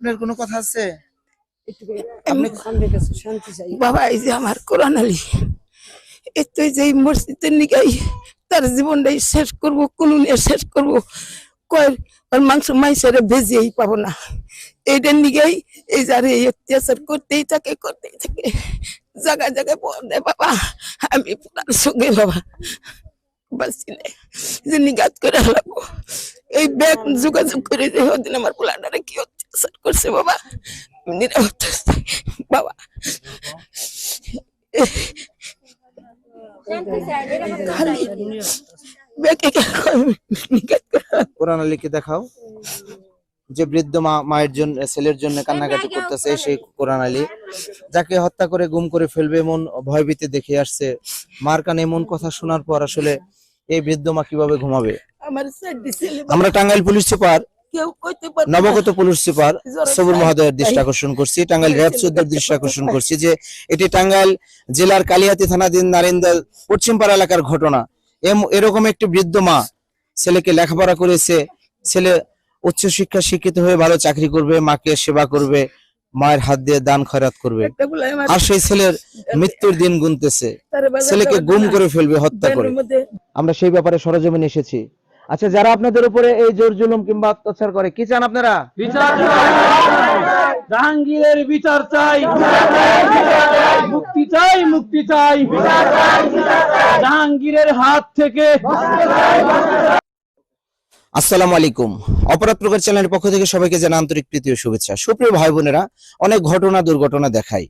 আপনার কোনো কথা আছে? বাবা এই যে আমার কোরআন আলী এই যে এই মসজিদের নিগাই তার জীবনটাই শেষ করব কোন শেষ করব। কয় ওর মাংস মাইসের ভেজিয়েই পাবো না। এইটার নিগাই এই যারে এই অত্যাচার করতেই থাকে করতেই থাকে। জায়গায় জায়গায় বলে বাবা আমি পুরার সঙ্গে বাবা। বাঁচিলে যে নিগাত করে হালাবো। এই ব্যাগ যোগাযোগ করে যে ওদিন আমার পোলাটারে কি অত্যাচার করছে বাবা নিরাপত্তা বাবা খালি ব্যাগে নিগাত করে হালাবো। কোরআন আলীকে দেখাও? যে বৃদ্ধ মা মায়ের জন্য ছেলের জন্য কান্নাকাটি করতেছে সেই কোরআন আলী। যাকে হত্যা করে গুম করে ফেলবে এমন ভয়ভীতি দেখে আসছে। মার কানে এমন কথা শোনার পর আসলে এই বৃদ্ধ মা কীভাবে ঘুমাবে? আমরা টাঙ্গাইল পুলিশ সুপার কেউ কইতে পারবে নবগত পুলিশ সুপার সবুর মহোদয়ের দৃষ্টি আকর্ষণ করছি টাঙ্গাইল র্যাব সুদ্দার দৃষ্টি আকর্ষণ করছি যে এটি টাঙ্গাইল জেলার কালিহাতি থানাধীন নারিন্দা পশ্চিমপাড়া এলাকার ঘটনা। এরকম একটি বৃদ্ধ মা ছেলেকে লেখাপড়া করেছে ছেলে উচ্চশিক্ষা শিক্ষিত হয়ে ভালো চাকরি করবে মাকে সেবা করবে মায়ের হাত দিয়ে দান খয়রাত করবে। আর সেই ছেলের মৃত্যুর দিন গুনতেছে। ছেলেকে গুম করে ফেলবে হত্যা করে। আমরা সেই ব্যাপারে সরজমিনে এসেছি। আচ্ছা যারা আপনাদের উপরে এই জোর জুলুম কিংবা অত্যাচার করে কি চান আপনারা? বিচার চাই। জাহাঙ্গীরের বিচার চাই। মুক্তি চাই মুক্তি চাই। জাহাঙ্গীরের হাত থেকে। আসসালামু আলাইকুম। অপরাধ প্রকার চ্যানেলের পক্ষ থেকে সবাইকে জানা আন্তরিক প্রীতি ও শুভেচ্ছা। সুপ্রিয় ভাই বোনেরা অনেক ঘটনা দুর্ঘটনা দেখাই।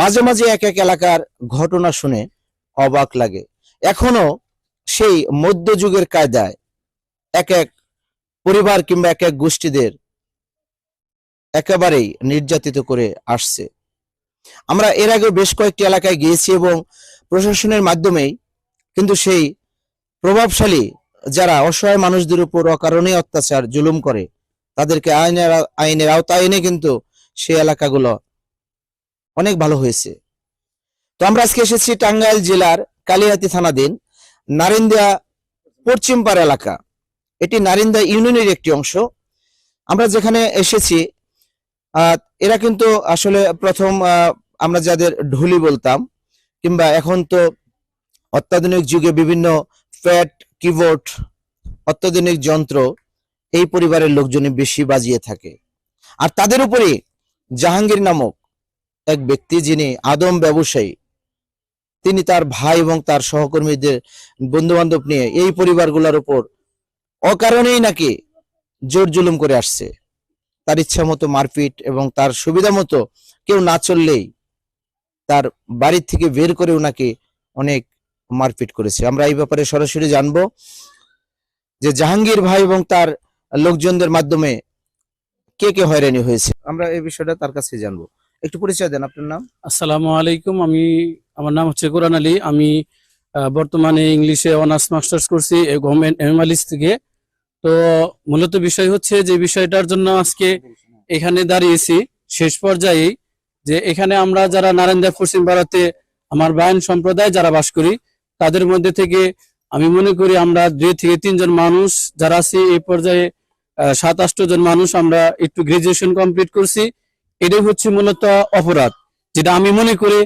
মাঝে মাঝে এক এক এলাকার ঘটনা শুনে অবাক লাগে। এখনও সেই মধ্যযুগের কায়দায় এক এক পরিবার কিংবা এক এক গোষ্ঠীদের একেবারেই নির্যাতিত করে আসছে। আমরা এর আগে বেশ কয়েকটি এলাকায় গিয়েছি এবং প্রশাসনের মাধ্যমেই কিন্তু সেই প্রভাবশালী যারা অসহায় মানুষদের উপর অকারণে অত্যাচার, জুলুম করে, তাদেরকে আইনের আইনের আওতায় এনে কিন্তু সেই এলাকাগুলো অনেক ভালো হয়েছে। তো আমরা আজকে এসেছি টাঙ্গাইল জেলার কালিহাতি থানাধীন নারিন্দা পশ্চিমপাড়া এলাকা। এটি নারিন্দা ইউনিয়নের একটি অংশ। আমরা যেখানে এসেছি এরা কিন্তু আসলে প্রথম আমরা যাদের ঢুলি বলতাম, কিংবা এখন তো অত্যাধুনিক যুগে বিভিন্ন ফ্যাট, কিবোর্ড, অত্যাধুনিক যন্ত্র, এই পরিবারের লোকজনই বেশি বাজিয়ে থাকে। আর তাদের উপরে জাহাঙ্গীর নামক এক ব্যক্তি যিনি আদম ব্যবসায়ী, তিনি তার ভাই এবং তার সহকর্মীদের বন্ধু বান্ধব নিয়ে এই পরিবারগুলোর উপর অকারণেই নাকি জোর জুলুম করে আসছে। তার ইচ্ছা মতো মারপিট এবং তার সুবিধা মতো কেউ না চললেই তার বাড়ির থেকে বের করেও নাকি অনেক মারপিট করেছে। আমরা এই ব্যাপারে সরাসরি জানব যে জাহাঙ্গীর ভাই এবং তার লোকজনদের মাধ্যমে কে কে হয়রানি হয়েছে। আমরা এই বিষয়টা তার কাছে জানব। একটু পরিচয় দেন, আপনার নাম? আসসালামু আলাইকুম। আমি, আমার নাম হচ্ছে কোরআন আলী। আমি বর্তমানে ইংলিশে অনার্স মাস্টার্স করছি গভর্নমেন্ট এমএলিস থেকে তো মূলত বিষয় হচ্ছে যে বিষয়টার জন্য আজকে এখানে দাঁড়িয়েছি। শেষ পর্যায়ে যে এখানে আমরা যারা নারায়ণদা পশ্চিম ভারতে আমার বায়ন সম্প্রদায় যারা বাস করি, তাদের মধ্যে থেকে আমি মনে করি আমরা দুই থেকে তিনজন মানুষ যারা আছি, এই পর্যায়ে সাত আষ্ট জন মানুষ আমরা একটু গ্রাজুয়েশন কমপ্লিট করছি। এটাই হচ্ছে মূলত অপরাধ, যেটা আমি মনে করি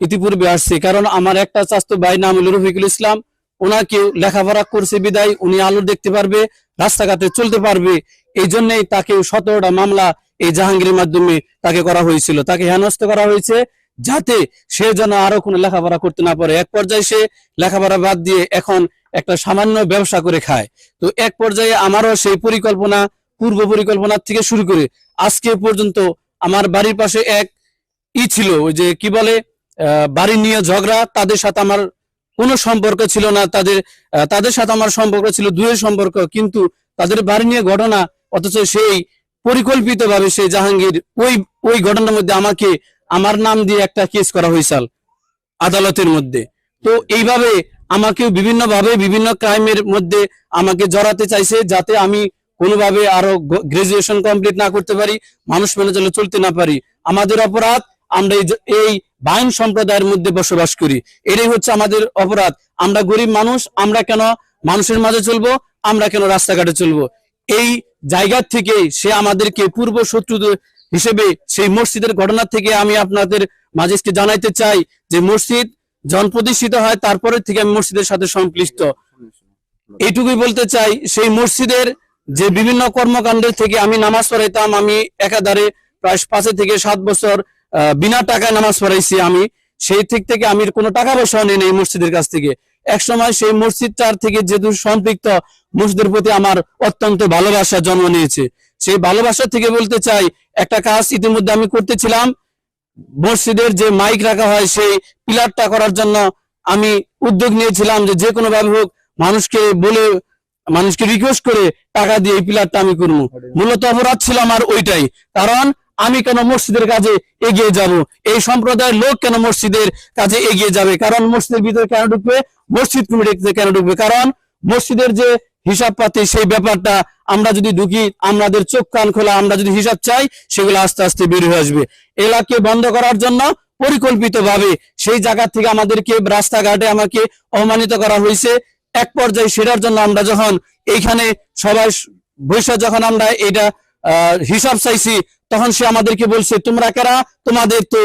ইতিপূর্বে আসছি। কারণ আমার একটা চাস্ত ভাই নাম হলো রফিকুল ইসলাম। ওনাকেও লেখাপড়া করছে বিদায়, উনি আলো দেখতে পারবে, রাস্তাঘাটে চলতে পারবে। এই জন্যই তাকে সতেরোটা মামলা এই জাহাঙ্গীরের মাধ্যমে তাকে করা হয়েছিল। তাকে হেনস্থ করা হয়েছে যাতে সে যেন আরও কোনো লেখাপড়া করতে না পারে। এক পর্যায়ে সে লেখাপড়া বাদ দিয়ে এখন একটা সামান্য ব্যবসা করে খায়। তো এক পর্যায়ে আমারও সেই পরিকল্পনা, পূর্ব পরিকল্পনা থেকে শুরু করে আজকে পর্যন্ত আমার বাড়ির পাশে এক ই ছিল যে কি বলে বাড়ি নিয়ে ঝগড়া, তাদের সাথে আমার কোনো সম্পর্ক ছিল না, তাদের তাদের সাথে আমার সম্পর্ক ছিল দূরের সম্পর্ক, কিন্তু তাদের বাড়ি নিয়ে ঘটনা, অথচ সেই পরিকল্পিত ভাবে সেই জাহাঙ্গীর ওই ওই ঘটনার মধ্যে আমাকে, আমার নাম দিয়ে একটা কেস করা হয়েছিল আদালতের মধ্যে। তো এইভাবে আমাকেও বিভিন্ন ভাবে বিভিন্ন ক্রাইমের মধ্যে আমাকে জড়াতে চাইছে, যাতে আমি কোনোভাবে আরও গ্রাজুয়েশন কমপ্লিট না করতে পারি, মানুষ মেনে চলে চলতে না পারি। আমাদের অপরাধ, আমরা এই বাইন সম্প্রদায়ের মধ্যে বসবাস করি। এটাই হচ্ছে আমাদের অপরাধ। আমরা গরিব মানুষ, আমরা কেন মানুষের মাঝে চলবো? আমরা কেন রাস্তাঘাটে চলবো? এই জায়গা থেকে সে আমাদেরকে পূর্ব শত্রু হিসেবে সেই মসজিদের ঘটনা থেকে আমি আপনাদের মাঝে জানাইতে চাই যে মসজিদ জন প্রতিষ্ঠিত হয় তারপরে থেকে আমি মসজিদের সাথে সংশ্লিষ্ট এইটুকুই বলতে চাই, সেই মসজিদের যে বিভিন্ন কর্মকাণ্ডের থেকে আমি নামাজ পড়াইতাম, আমি একাধারে প্রায় পাঁচ থেকে সাত বছর বিনা টাকায় নামাজ পড়াইছি আমি, সেই দিক থেকে আমি কোনো টাকা পয়সা নেই এই মসজিদের কাছ থেকে। এক সময় সেই মসজিদটার থেকে যেহেতু সম্পৃক্ত, মসজিদের প্রতি আমার অত্যন্ত ভালোবাসা জন্ম নিয়েছে। সেই ভালোবাসা থেকে বলতে চাই, একটা কাজ ইতিমধ্যে আমি করতেছিলাম, মসজিদের যে মাইক রাখা হয় সেই পিলারটা করার জন্য আমি উদ্যোগ নিয়েছিলাম যে যে কোনো ভাবে হোক মানুষকে বলে, মানুষকে রিকোয়েস্ট করে টাকা দিয়ে এই পিলারটা আমি করব। মূলত অপরাধ ছিল আমার ওইটাই। কারণ আমি কেন মসজিদের কাজে এগিয়ে যাব? এই সম্প্রদায়ের লোক কেন মসজিদের কাজে এগিয়ে যাবে? কারণ মসজিদের ভিতরে কেন ঢুকবে? মসজিদ কমিটিতে কেন ঢুকবে? কারণ মসজিদের যে হিসাব পাতি সেই ব্যাপারটা আমরা যদি ঢুকি, আমাদের চোখ, কান খোলা, আমরা যদি হিসাব চাই, সেগুলো আস্তে আস্তে বের হয়ে আসবে। এলাকে বন্ধ করার জন্য পরিকল্পিত ভাবে সেই জায়গা থেকে আমাদেরকে রাস্তাঘাটে আমাকে অপমানিত করা হয়েছে। এক পর্যায়ে সেটার জন্য আমরা যখন এইখানে সবাই বৈশা যখন আমরা এটা হিসাব চাইছি, তখন সে আমাদেরকে বলছে, তোমরা কারা? তোমাদের তো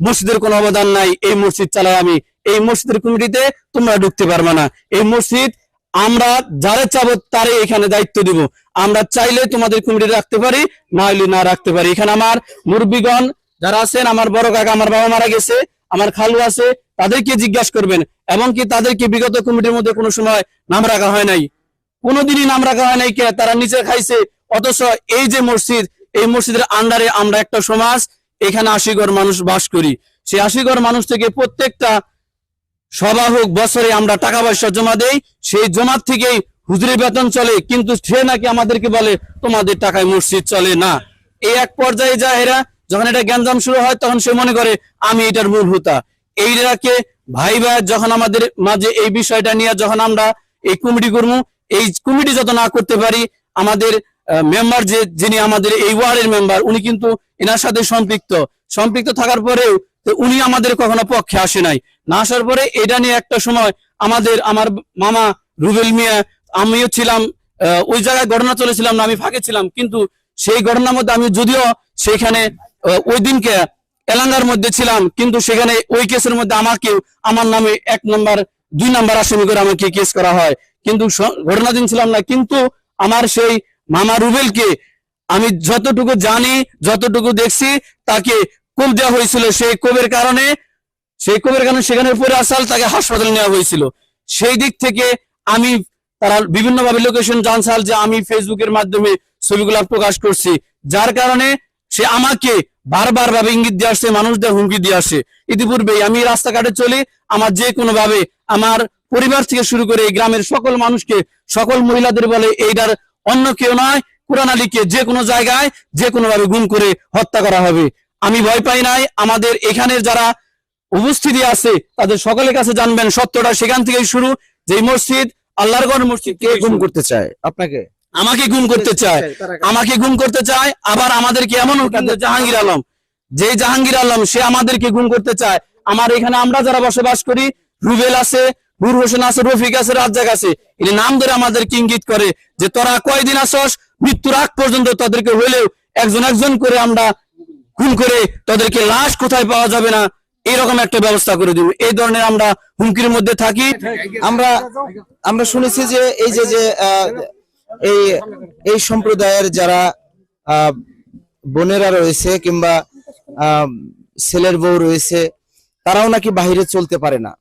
মসজিদের কোনো অবদান নাই। এই মসজিদ চালাই আমি। এই মসজিদের কমিটিতে তোমরা ঢুকতে পারবে না। এই মসজিদ আমরা যারে চাবো তারে এখানে দায়িত্ব দিব। আমরা চাইলে তোমাদের কমিটি রাখতে পারি, না হলে না রাখতে পারি। এখানে আমার মুরব্বীগণ যারা আছেন, আমার বড় কাকা, আমার বাবা মারা গেছে, আমার খালু আছে, তাদেরকে জিজ্ঞাসা করবেন। এবং কি তাদেরকে বিগত কমিটির মধ্যে কোনো সময় নাম রাখা হয় নাই। কোনোদিনই নাম রাখা হয় নাই কে? তারা নিচে খাইছে। অথচ এই যে মসজিদ, এই মসজিদের আন্ডারে আমরা একটা সমাজ, এখানে আশিগড় মানুষ বাস করি। সেই আশিগড় মানুষ থেকে প্রত্যেকটা সভা হোক, বছরে আমরা টাকা পয়সা জমা দেই, সেই জমার থেকেই হুজুরের বেতন চলে, কিন্তু সে নাকি আমাদেরকে বলে, তোমাদের টাকায় মসজিদ চলে না। এই এক পর্যায়ে যায় এরা, যখন এটা গ্যাঞ্জাম শুরু হয়, তখন সে মনে করে, আমি এটার মূল হোতা এইটাকে ভাই ভাই যখন আমাদের মাঝে এই বিষয়টা নিয়ে যখন আমরা এই কমিটি করব, এই কমিটি যত না করতে পারি, আমাদের মেম্বার যে, যিনি আমাদের এই ওয়ার্ডের মেম্বার উনি কিন্তু এনার সাথে সম্পৃক্ত। সম্পৃক্ত থাকার পরেও উনি আমাদের কখনো পক্ষে আসে নাই। না আসার পরে এটা নিয়ে একটা সময় আমাদের, আমার মামা রুবেল মিয়া, আমিও ছিলাম ওই জায়গায় ঘটনা চলেছিলাম না, আমি ফাঁকে ছিলাম। কিন্তু সেই ঘটনার মধ্যে আমি যদিও সেখানে ওই দিনকে এলাঙ্গার মধ্যে ছিলাম, কিন্তু সেখানে ওই কেসের মধ্যে আমাকে আমার নামে এক নম্বর দুই নাম্বার আসামি করে আমাকে কেস করা হয়। কিন্তু ঘটনা ঘটনাধীন ছিলাম না, কিন্তু আমার সেই মামা রুবেলকে আমি যতটুকু জানি, যতটুকু দেখছি, তাকে কোপ দেওয়া হয়েছিল সেই কোপের কারণে। সেই কোপের কারণে সেখানে পরে আসাল, তাকে হাসপাতালে নেওয়া হয়েছিল। সেই দিক থেকে আমি তারা বিভিন্ন ভাবে লোকেশন জানসাল যে আমি ফেসবুকের মাধ্যমে ছবিগুলা প্রকাশ করছি। যার কারণে সে আমাকে বারবার ভাবে ইঙ্গিত দিয়ে আসছে, মানুষদের হুমকি দিয়ে আসে ইতিপূর্বে আমি রাস্তাঘাটে চলি, আমার যে কোনো ভাবে আমার পরিবার থেকে শুরু করে এই গ্রামের সকল মানুষকে, সকল মহিলাদের বলে এইটার অন্য কেউ নয়। কোরআন আলীকে যে কোনো জায়গায় যে কোনো ভাবে গুম করে হত্যা করা হবে। আমি ভয় পাই নাই। আমাদের এখানের যারা উপস্থিতি আছে তাদের সকলের কাছে জানবেন সত্যটা সেখান থেকেই শুরু। যে মসজিদ আল্লাহর গড় মসজিদ কে গুম করতে চায়? আপনাকে? আমাকে গুম করতে চায়। আমাকে গুম করতে চায়। আবার আমাদেরকে এমন জাহাঙ্গীর আলম। যে জাহাঙ্গীর আলম সে আমাদেরকে গুম করতে চায়। আমার এখানে আমরা যারা বসবাস করি রুবেল আছে নূর হোসেন আছে, রফিক আছে, রাজ্জাক আছে। নাম ধরে ইঙ্গিত করে যে তোরা কয়দিন আসস, মৃত্যুর আগ পর্যন্ত তাদেরকে হইলেও একজন একজন করে আমরা খুন করে তাদেরকে লাশ কোথায় পাওয়া যাবে না একটা ব্যবস্থা করে দিব। এই ধরনের আমরা হুমকির মধ্যে থাকি। আমরা আমরা শুনেছি যে এই যে যে এই এই সম্প্রদায়ের যারা বোনেরা রয়েছে কিংবা ছেলের বউ রয়েছে, তারাও নাকি বাইরে চলতে পারে না।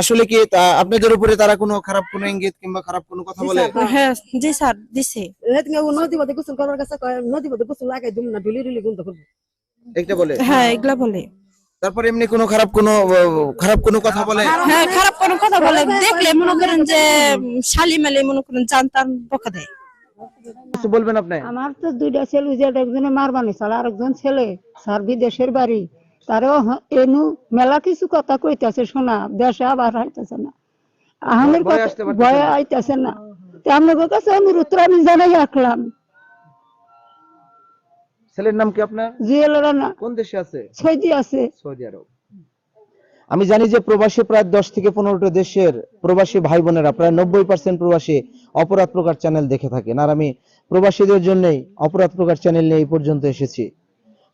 আসলে কি আপনাদের উপরে তারা কোনো খারাপ কোনো ইঙ্গিত কিংবা খারাপ কোনো কথা বলে? হ্যাঁ জি স্যার দিছে। নদী মধ্যে গোসল করার কাছে কয় নদী মধ্যে গোসল লাগাই দিম না ডুলি ডুলি করব। একটা বলে? হ্যাঁ এগুলা বলে। তারপর এমনি কোনো খারাপ কোনো খারাপ কোনো কথা বলে? হ্যাঁ খারাপ কোনো কথা বলে। দেখলে মনে করেন যে শালি মেলে মনে করেন জানতাম বকা দেয়। বলবেন আপনি? আমার তো দুইটা ছেলে যে একজনে মারবানি ছাড়া আর একজন ছেলে স্যার বিদেশের বাড়ি। তারও এনু মেলা কিছু কথা কইতাছে শোনা দেশে আবার না। আহমের ভয়ে কথা না। আইতাছে না। তো আপনাদের কাছে অনুরোধ আমি জানাই রাখলাম। ছেলের নাম কি আপনার? কোন দেশে আছে? সৌদি আছে। Saudi Arab. আমি জানি যে প্রবাসী প্রায় দশ থেকে পনেরোটা দেশের প্রবাসী ভাই বোনেরা প্রায় নব্বই পার্সেন্ট প্রবাসী অপরাধ প্রকার চ্যানেল দেখে থাকেন। আর আমি প্রবাসীদের জন্যই অপরাধ প্রকার চ্যানেল নিয়ে এই পর্যন্ত এসেছি।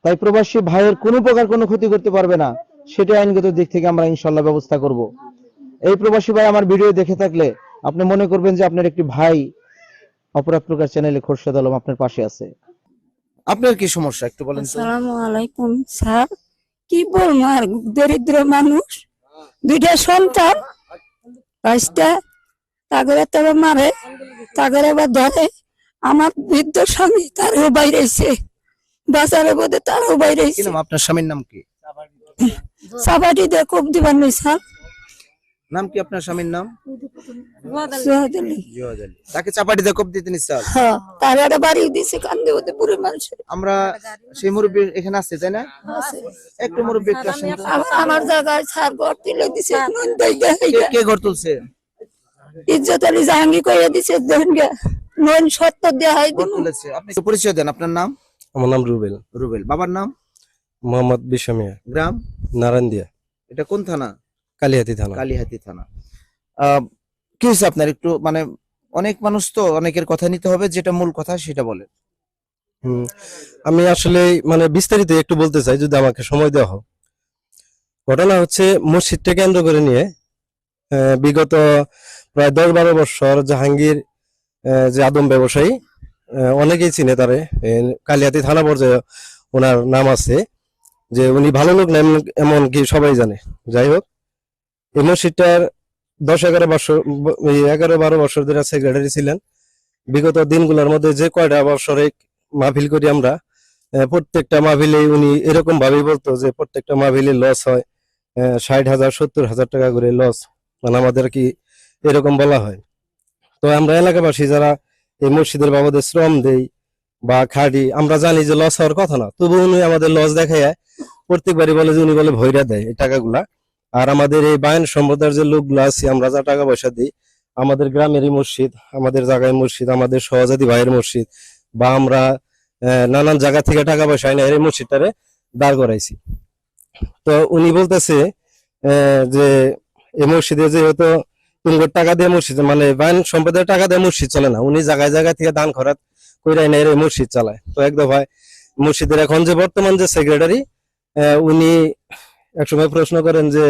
তাই প্রবাসী ভাইয়ের কোনো প্রকার কোনো ক্ষতি করতে পারবে না, সেটা আইনগত দিক থেকে আমরা ইনশাল্লাহ ব্যবস্থা করব। এই প্রবাসী ভাই আমার ভিডিও দেখে থাকলে আপনি মনে করবেন যে আপনার একটি ভাই অপরাধ প্রকার চ্যানেলে খোরশেদ আলম আপনার পাশে আছে। আপনার কি সমস্যা একটু বলেন আসসালামু আলাইকুম, স্যার। কি বলব আর, দরিদ্র মানুষ, দুইটা সন্তান, পাঁচটা, তাগরে তবে মারে, তাগরে আবার ধরে। আমার বৃদ্ধ স্বামী তারও বাইরেছে বাজারে বোধে তারও কি নাম? আপনার স্বামীর নাম কি? সাবাটি দিয়ে খুব দিবার নেই স্যার। নাম কি আপনার স্বামীর নাম? সোহাদ আলী। তাকে হ্যাঁ তার একটা বাড়ি দিছে কান্দে ওতে পুরো মানুষের। আমরা সেই মুরব্বী এখানে আছে তাই না? একটু মুরব্বী একটু আসেন। আমার জায়গায় স্যার ঘর তুলে দিছে নুন দই কে- ঘর তুলছে? ইজ্জত আলী জাহাঙ্গীর কইয়া দিছে দেন গে নুন সত্তর দেয়া হয় ঘর তুলেছে। আপনি পরিচয় দেন আপনার নাম? আমার নাম রুবেল। রুবেল। বাবার নাম? মোহাম্মদ বিশ্বমিয়া গ্রাম? নারায়ণদিয়া। এটা কোন থানা? কালিহাতি থানা। কালিহাতি থানা। কি হয়েছে আপনার একটু? মানে অনেক মানুষ তো অনেকের কথা নিতে হবে যেটা মূল কথা সেটা বলে আমি আসলে মানে বিস্তারিত একটু বলতে চাই যদি আমাকে সময় দেওয়া হোক ঘটনা হচ্ছে মসজিদটা কেন্দ্র করে নিয়ে বিগত প্রায় দশ বারো বছর জাহাঙ্গীর যে আদম ব্যবসায়ী অনেকেই চিনে তারে। কালিয়াতি থানা পর্যায়ে ওনার নাম আছে, যে উনি ভালো লোক না, এমন- এমনকি সবাই জানে। যাই হোক, এই মসজিদটার দশ এগারো বছর এগারো বারো বছর ধরে সেক্রেটারি ছিলেন। বিগত দিনগুলোর মধ্যে যে কয়টা বছরে মাহফিল করি আমরা প্রত্যেকটা মাহফিলে উনি এরকম ভাবেই বলতো যে প্রত্যেকটা মাহফিলে লস হয় ষাট হাজার, সত্তর হাজার টাকা করে লস। মানে আমাদের কি এরকম বলা হয়। তো আমরা এলাকাবাসী যারা এই মসজিদের বাবাদের শ্রম দেই বা খাটি। আমরা জানি যে লস হওয়ার কথা না তবু উনি আমাদের লস দেখায় প্রত্যেকবারই বলে যে উনি বলে ভৈরা দেয় এই টাকাগুলা। আর আমাদের এই বায়ন সম্প্রদায়ের যে লোকগুলো আছে, আমরা যা টাকা পয়সা দিই, আমাদের গ্রামেরই মসজিদ, আমাদের জায়গায় মসজিদ, আমাদের সহজাতি ভাইয়ের মসজিদ, বা আমরা নানান জায়গা থেকে টাকা পয়সা এনে এই মসজিদটারে দাঁড় করাইছি। তো উনি বলতেছে যে এই মসজিদে যেহেতু তিন টাকা দিয়ে মসজিদ মানে বায়ন সম্প্রদায়ের টাকা দিয়ে মসজিদ চলে না। উনি জায়গায় জায়গায় থেকে দান খরাত কইরা এনে এই মসজিদ চালায়। তো একদম ভাই মসজিদের এখন যে বর্তমান যে সেক্রেটারি উনি একসময় প্রশ্ন করেন যে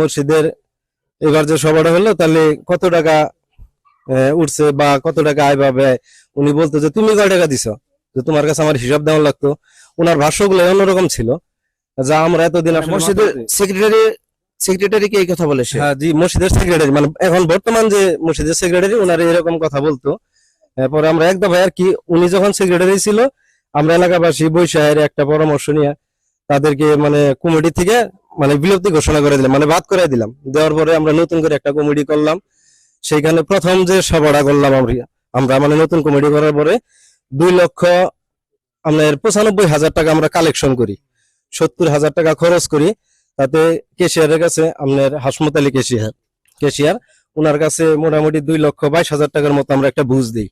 মসজিদের এবার যে সভাটা হলো তাহলে কত টাকা উঠছে বা কত টাকা আয় পাবে উনি বলতো যে তুমি কয় টাকা দিছ যে তোমার কাছে আমার হিসাব দেওয়া লাগতো। ওনার ভাষ্যগুলো অন্যরকম ছিল। যা আমরা এতদিন আসলে মসজিদের সেক্রেটারি সেক্রেটারি কে এই কথা বলে সে। হ্যাঁ জি, মসজিদের সেক্রেটারি মানে এখন বর্তমান যে মসজিদের সেক্রেটারি ওনার এরকম কথা বলতো। এরপরে আমরা এক দফায় আর কি, উনি যখন সেক্রেটারি ছিল, আমরা এলাকাবাসী বৈশাহের একটা পরামর্শ নিয়ে তাদেরকে মানে কমিটি থেকে মানে বিলুপ্তি ঘোষণা করে দিলাম মানে বাদ করে দিলাম। দেওয়ার পরে আমরা নতুন করে একটা কমিটি করলাম। সেইখানে প্রথম যে সভাটা করলাম আমরা আমরা মানে নতুন কমিটি করার পরে দুই লক্ষ আপনার পঁচানব্বই হাজার টাকা আমরা কালেকশন করি, সত্তর হাজার টাকা খরচ করি। তাতে কেশিয়ারের কাছে আপনার হাসমত আলী কেশিয়ার। কেশিয়ার ওনার কাছে মোটামুটি দুই লক্ষ বাইশ হাজার টাকার মতো আমরা একটা বুঝ দিই।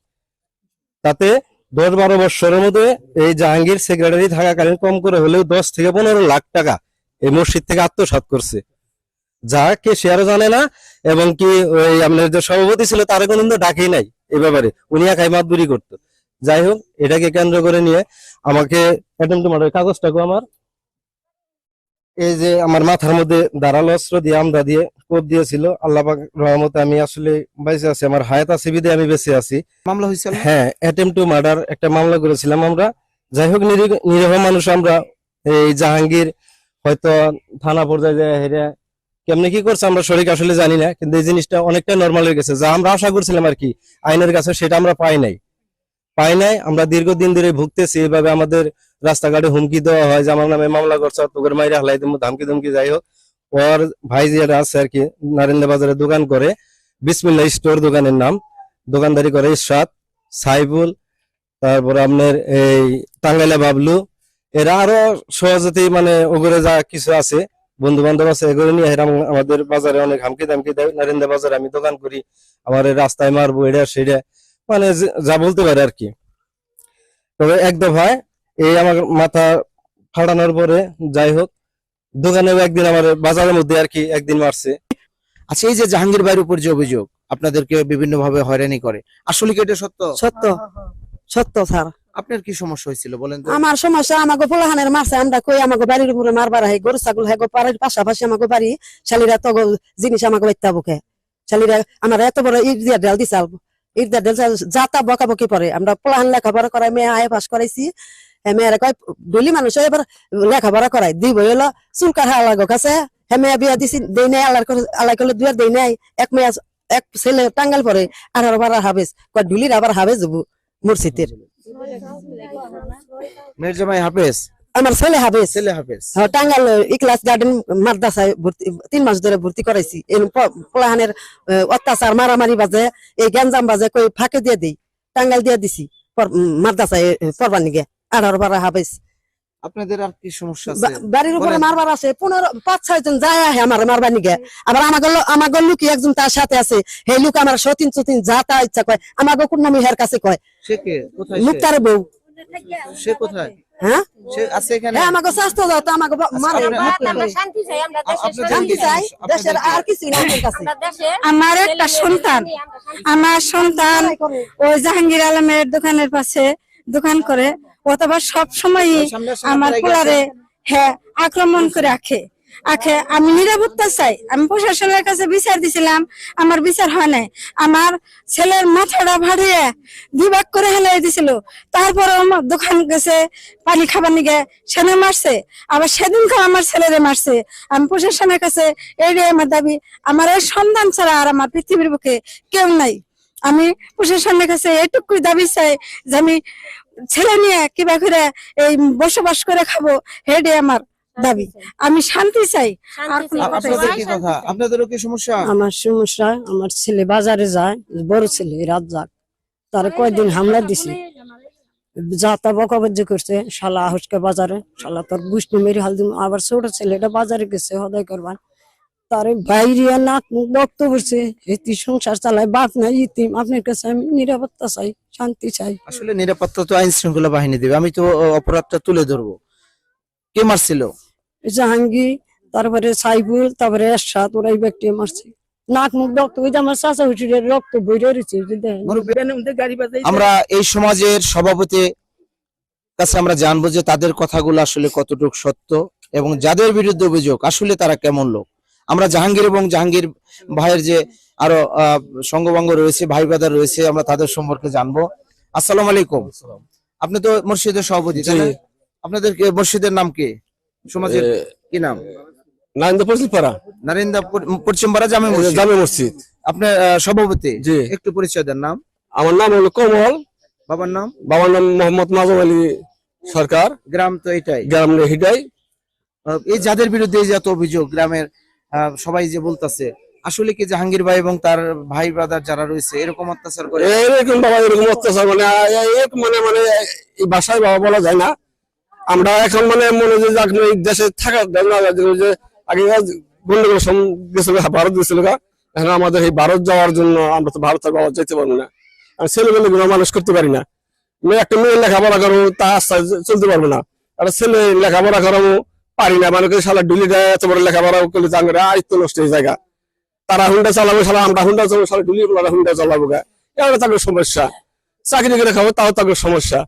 তাতে দশ বারো বছরের মধ্যে এই জাহাঙ্গীর সেক্রেটারি থাকাকালীন কম করে হলেও দশ থেকে পনেরো লাখ টাকা এই মসজিদ থেকে আত্মসাৎ করছে। যা কেশিয়ারও জানে না, এবং কি ওই আপনার যে সভাপতি ছিল তার কিন্তু ডাকেই নাই এই ব্যাপারে। উনি একাই মাতবুরি করতো। যাই হোক, এটাকে কেন্দ্র করে নিয়ে আমাকে কাগজটাকে আমার এই যে আমার মাথার মধ্যে দাঁড়াল অস্ত্র দিয়ে আমরা দিয়ে কোপ দিয়েছিল। আল্লাহ রহমতে আমি আসলে বেঁচে আছি। আমার হায়াত আছে বিদে আমি বেঁচে আছি। মামলা হয়েছিল হ্যাঁ অ্যাটেম্প টু মার্ডার একটা মামলা করেছিলাম আমরা। যাই হোক নিরীহ- মানুষ আমরা। এই জাহাঙ্গীর হয়তো থানা পর্যায়ে যায় হেরে কেমনে কি করছে আমরা শরীর আসলে জানি না কিন্তু এই জিনিসটা অনেকটা নর্মাল হয়ে গেছে। যা আমরা আশা করছিলাম আর কি আইনের কাছে সেটা আমরা পাই নাই। পাই নাই আমরা দীর্ঘদিন ধরে ভুগতেছি। এইভাবে আমাদের রাস্তাঘাটে হুমকি দেওয়া হয়, যে আমার নামে মামলা করছে তোকের মাইরে হালাই দিমু, ধামকি ধমকি যাই হোক। ওর ভাই যেটা আছে আর কি নারেন্দা বাজারে দোকান করে বিসমিল্লা স্টোর দোকানের নাম, দোকানদারি করে ইশরাত সাইবুল তারপরে আপনার এই টাঙ্গাইলা বাবলু, এরা আরও সহজতেই মানে ওগুলো যা কিছু আছে বন্ধু বান্ধব আছে, এগুলো নিয়ে আমাদের বাজারে অনেক হামকি দামকি দেয়। নারিন্দা বাজারে আমি দোকান করি, আমার রাস্তায় মারবো এটা সেটা মানে যা বলতে পারে আর কি। তবে এক দফায় এই আমার মাথা ফাটানোর পরে যাই হোক দোকানেও একদিন আমার বাজারের মধ্যে আর কি একদিন মারছে। আচ্ছা এই যে জাহাঙ্গীর ভাইয়ের উপর যে অভিযোগ আপনাদেরকে বিভিন্ন ভাবে হয়রানি করে আসলে কি এটা সত্য? সত্য। সত্য স্যার। আপনার কি সমস্যা হয়েছিল বলেন আমার সমস্যা আমাকে পোলাহানের মারছে আমরা কই আমাকে বাড়ির উপরে মারবার হয় গরু ছাগল হয় বাড়ির পাশাপাশি আমাকে বাড়ি শালিরা তো জিনিস আমাকে বাইতে বুকে শালিরা আমার এত বড় ইট দিয়া ডেল দিছাল ইট দিয়া ডেল যাতা বকা বকি পরে আমরা পোলাহান লেখাপড়া করাই মেয়ে আয় পাস করাইছি। হ্যাঁ মেয়েরা কয় ডলি মানুষ এবার লেখাপড়া করাই দুই বই হলো চুলকার হালাগো কাছে হ্যাঁ মেয়ে বিয়া দিছি দেই নাই আল্লাহ করে আল্লাহ করলে দুয়ার দেই নাই। এক মেয়ে এক ছেলে টাঙ্গাল পরে আর আবার হাবেজ কয় ডুলির আবার হাবেজ যাব মুর্শিদের মির্জামাই হাফেজ? আমার ছেলে হাবেজ ছেলে হাফেজ। হ্যাঁ, টাঙ্গাল ইকলাস গার্ডেন মাদ্রাসায় ভর্তি তিন মাস ধরে ভর্তি করাইছি। পোলাহানের অত্যাচার মারামারি বাজে এই গ্যাঞ্জাম বাজে কই ফাঁকে দিয়ে দিই। টাঙ্গাল দিয়ে দিছি মাদ্রাসায় পড়বার নিগে। আঠারো বারো হাবেজ আপনাদের আর কি সমস্যা আছে? বা- বাড়ির উপরে মারবার আছে পনেরো পাঁচ ছয় জন যায় আহে আমার মারবার নিগে। আবার আমাকে আমাকে লুকি একজন তার সাথে আছে সেই লুক আমার সতীন সতীন যা তা ইচ্ছা কয় আমাকে কোন হের কাছে কয়? সে কে? কোথায় মুক্তার বউ। সে কোথায়? হ্যাঁ? সে আছে এখানে? হ্যাঁ আমাকে স্বাস্থ্য দাও তো আমাকে বা- মারে আপনারা- শান্তি চাই আমরা আ- শান্তি চাই দেশের আর কিছুই না আমাদের কাছে। আমার একটা সন্তান আমার সন্তান ওই জাহাঙ্গীর আলমের দোকানের পাশে দোকান করে। অথবা সব সময় সামনে আমার পোলারে হ্যাঁ আক্রমণ করে আখে আখে আমি নিরাপত্তা চাই। আমি প্রশাসনের কাছে বিচার দিছিলাম। আমার বিচার হয় নাই। আমার ছেলের মাথাটা ভাড়িয়ে দুই করে হেলাই দিছিল। তারপরে আমার দোকান গেছে পানি খাবার নিগে সেনে মারছে। আবার সেদিনকে আমার ছেলেরে মারছে। আমি প্রশাসনের কাছে এইটাই আমার দাবি আমার এই সন্তান ছাড়া আর আমার পৃথিবীর বুকে কেউ নাই। আমি প্রশাসনের কাছে এটুকুই দাবি চাই যে আমি ছেলে নিয়ে কিবা করে এই বসবাস করে খাব হেডে আমার দাবি। আমি শান্তি চাই। আপনাদেরও কি সমস্যা? আমার সমস্যা আমার ছেলে বাজারে যায় বড় ছেলে রাত যাক। তার কয়দিন হামলা দিছে। যা তা বকাবাজ্য করছে শালা আহসকে বাজারে শালা তোর বুঝতে মেরে হাল দিম। আবার ছোট ছেলেটা বাজারে গেছে হদাই করবার। তারে বাইরে নাক মুখ রক্ত পড়ছে এটি সংসার চালায় বাপ নাই ইতিম আপনার কাছে আমি নিরাপত্তা চাই। শান্তি চাই। আসলে নিরাপত্তা তো আইন শৃঙ্খলা বাহিনী দেবে। আমি তো অপরাধটা তুলে ধরবো। কে মারছিল? জাহাঙ্গীর তারপরে সাইফুল তারপরে এরশাদ ওরা এই ব্যক্তি মারছে। নাক মুখ রক্ত ওই যে আমার চাচা হুচুরের রক্ত বইরে রয়েছে। আমরা এই সমাজের সভাপতি কাছে আমরা জানব যে তাদের কথাগুলো আসলে কতটুকু সত্য এবং যাদের বিরুদ্ধে অভিযোগ আসলে তারা কেমন লোক? আমরা জাহাঙ্গীর এবং জাহাঙ্গীর ভাইয়ের যে আরও সঙ্গবাঙ্গ রয়েছে ভাই ব্রাদার রয়েছে আমরা তাদের সম্পর্কে জানব। আসসালাম আলাইকুম। আপনি তো মসজিদের সভাপতি আপনাদের মসজিদের নাম কি? সমাজের কি নাম? জামে মসজিদ। সভাপতি? একটু পরিচয় দেন নাম। আমার নাম হলো কমল। বাবার নাম? বাবার নাম মোহাম্মদ মাজম আলী সরকার। গ্রাম তো এটাই। গ্রাম এই যাদের বিরুদ্ধে এই যে এত অভিযোগ গ্রামের সবাই যে বলতাছে, আসলে কি জাহাঙ্গীর ভাই এবং তার ভাই ব্রাদার যারা রয়েছে, এরকম অত্যাচার করে এরকম বাবা, এরকম অত্যাচার মানে এ- এ- মানে মানে এই বাসায় বাবা বলা যায় না। আমরা এখন মানে মনে যে এই দেশে থাকার জন্য যে আগে গন্ডগোল গেছিল ভারত গেছিল এখন আমাদের এই ভারত যাওয়ার জন্য আমরা তো ভারত বাবা যেতে পারব না। গুলো মানুষ করতে পারি না। মেয়ে, একটা মেয়ে লেখাপড়া করো তা চলতে পারব না। আর ছেলে লেখাপড়া করাবো পারি না মানে সালা ডুলি দেয়, এত বড় লেখাপড়া করলে জানবে আয়ত্ত নষ্ট হয়ে জায়গা তারা হুন্ডা চালাবো সালা আমরা হুন্ডা চালাবো সালা ডুলি হুন্ডা চালাবো গা। এটা তাদের সমস্যা। চাকরি করে খাব, তাও তাদের সমস্যা।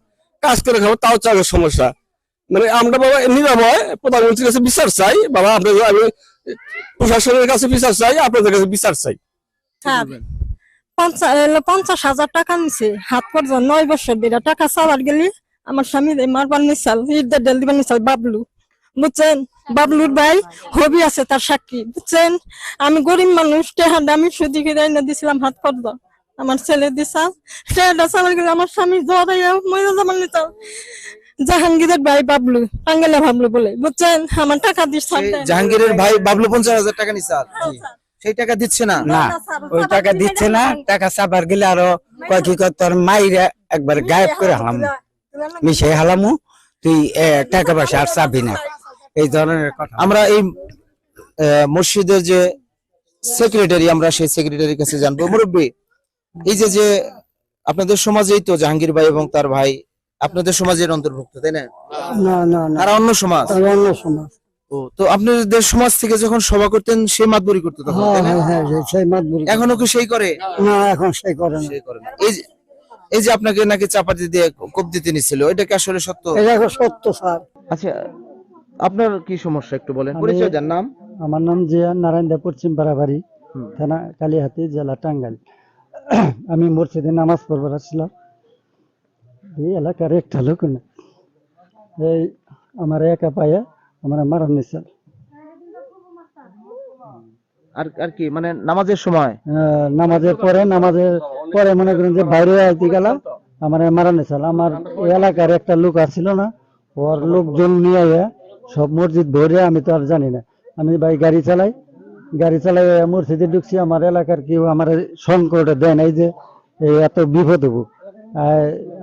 কাজ করে খাব, তাও তাদের সমস্যা। মানে আমরা বাবা নিরাময় প্রধানমন্ত্রীর কাছে বিচার চাই, বাবা আপনাদের, আমি প্রশাসনের কাছে বিচার চাই, আপনাদের কাছে বিচার চাই। পঞ্চাশ হাজার টাকা নিছে, হাত পর্যন্ত নয় বছর দিলা টাকা চালার গেলি আমার স্বামী মারবার নিচাল ঈদের ডেল দিবার নিচাল বাবলু। বুঝছেন? বাবলুর ভাই হবি আছে তার সাক্ষী বুঝছেন? আমি গরিব মানুষ টেহার আমি সুদি কিনে দিছিলাম হাত পর্দ আমার ছেলে দিছাল টেহাটা চালার গেলে আমার স্বামী জড়াইয়া মরে যাবার নিচাল জাহাঙ্গীরের ভাই বাবলু টাঙ্গেলা ভাবলু বলে বুঝছেন? আমার টাকা দিস জাহাঙ্গীরের ভাই বাবলু পঞ্চাশ হাজার টাকা নিছে সেই টাকা দিচ্ছে না? না ওই টাকা দিচ্ছে না টাকা চাবার গেলে আরও কয় কি তোর মাইরা একবার গায়েব করে হালাম। মিশে হালামু তুই এ, টাকা পয়সা আর চাবি না। এই ধরনের আমরা এই মসজিদের যে সেক্রেটারি আমরা সেই সেক্রেটারির কাছে জানব। মুরব্বী এই যে যে আপনাদের সমাজেই তো জাহাঙ্গীর ভাই এবং তার ভাই আপনাদের সমাজের অন্তর্ভুক্ত তাই না? না না না। তারা অন্য সমাজ। অন্য সমাজ। তো আপনাদের সমাজ থেকে যখন সভা করতেন সে মাতবরি করতো তখন হ্যাঁ? হ্যাঁ হ্যাঁ সেই- সেই মাতবুরি এখনও কি সেই করে? না এখন সেই করে না। সেই করে না। এই যে- এই যে আপনাকে নাকি চাপাতি দিয়ে কোপ দিতে নিছিল এটা কি আসলে সত্য? এটা সত্য স্যার। আচ্ছা আপনার কি সমস্যা একটু বলেন? পরিচয় দেন নাম? আমার নাম জিয়া নারায়ণদা পশ্চিম পাড়াবাড়ি হুম। থানা কালিহাতি জেলা টাঙ্গাইল। আমি মসজিদে নামাজ পড়বার আসছিলাম। এই এলাকার একটা লোক না। এই আমার একা পাইয়া আমার মারান নিছিল আর আর কি মানে নামাজের সময়? নামাজের পরে নামাজের পরে মনে করেন যে বাইরে আইতে গেলাম আমার মারান নিছিল আমার এলাকার একটা লোক আসছিল না ওর লোকজন নিয়ে সব মসজিদ ভরে আমি তো আর জানি না। আমি ভাই গাড়ি চালাই গাড়ি চালাই মসজিদে ঢুকছি আমার এলাকার কেউ আমার সংকটে দেয় নাই যে এত বিপদ হব।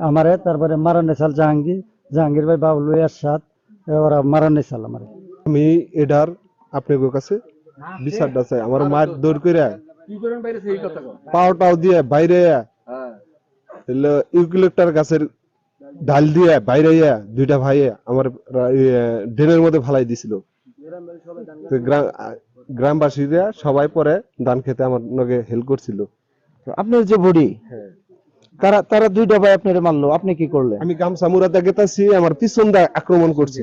আমার তারপরে মারানে সাল জাহাঙ্গীর জাহাঙ্গীর ভাই বাবলু এরশাদ ওরা মারানে সাল আমার। আমি এডার আপনাদের কাছে বিচারটা চাই। আমার মায়ের দৌড় করে পাও টাও দিয়ে বাইরে ইউক্লিপ্টার গাছের ডাল দিয়ে বাইরে ইয়া, দুইটা ভাই আমার ইয়ে, ড্রেনের মধ্যে ফালাই দিছিল। গ্রামবাসীরা সবাই পরে ধান খেতে আমার নগে হেল্প করছিল। আপনার যে বডি তারা তারা দুইটা ভাই আপনারে মারলো আপনি কি করলেন? আমি গামছা মুরাতে গেতাছি আমার পিছন দিয়ে আক্রমণ করছে।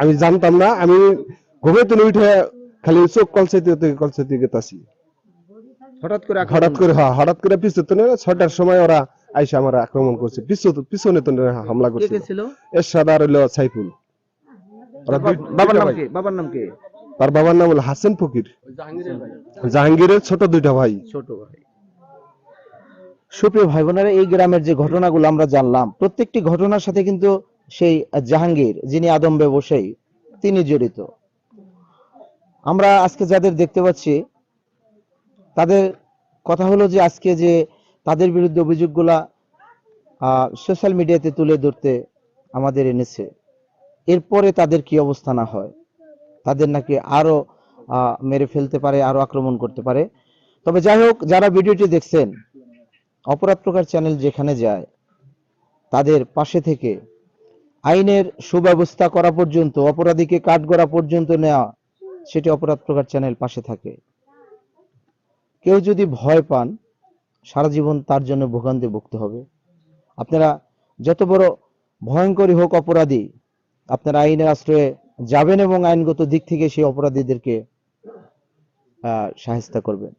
আমি জানতাম না আমি ঘুমে তুলে উঠে খালি চোখ কলসাইতে কলসাইতে গেতাছি। হঠাৎ করে হঠাৎ করে হ্যাঁ হঠাৎ করে পিছনে ছটার সময় ওরা আইসা আমার আক্রমণ করছে। পিছু- পিছনে তো হামলা করছে কে ছিল? এর সাদা রইল সাইফুল। বাবার নাম কি? বাবার নাম কি? তার বাবার নাম হলো হাসান ফকির। জাহাঙ্গীরের ছোট দুইটা ভাই। ছোট ভাই। সুপ্রিয় ভাই বোনেরা এই গ্রামের যে ঘটনাগুলো আমরা জানলাম প্রত্যেকটি ঘটনার সাথে কিন্তু সেই জাহাঙ্গীর যিনি আদম ব্যবসায়ী তিনি জড়িত। আমরা আজকে যাদের দেখতে পাচ্ছি তাদের কথা হলো যে আজকে যে তাদের বিরুদ্ধে অভিযোগগুলা সোশ্যাল মিডিয়াতে তুলে ধরতে আমাদের এনেছে। এরপরে তাদের কি অবস্থা না হয়? তাদের নাকি আরও মেরে ফেলতে পারে, আরও আক্রমণ করতে পারে। তবে যাই হোক, যারা ভিডিওটি দেখছেন, অপরাধ প্রকার চ্যানেল যেখানে যায়, তাদের পাশে থেকে আইনের সুব্যবস্থা করা পর্যন্ত, অপরাধীকে কাঠগড়া পর্যন্ত নেওয়া সেটি অপরাধ প্রকার চ্যানেল পাশে থাকে। কেউ যদি ভয় পান সারা জীবন তার জন্য ভোগান্তি ভুগতে হবে। আপনারা যত বড় ভয়ঙ্করই হোক অপরাধী, আপনারা আইনের আশ্রয়ে যাবেন এবং আইনগত দিক থেকে সেই অপরাধীদেরকে, আহ সাহায্য করবেন।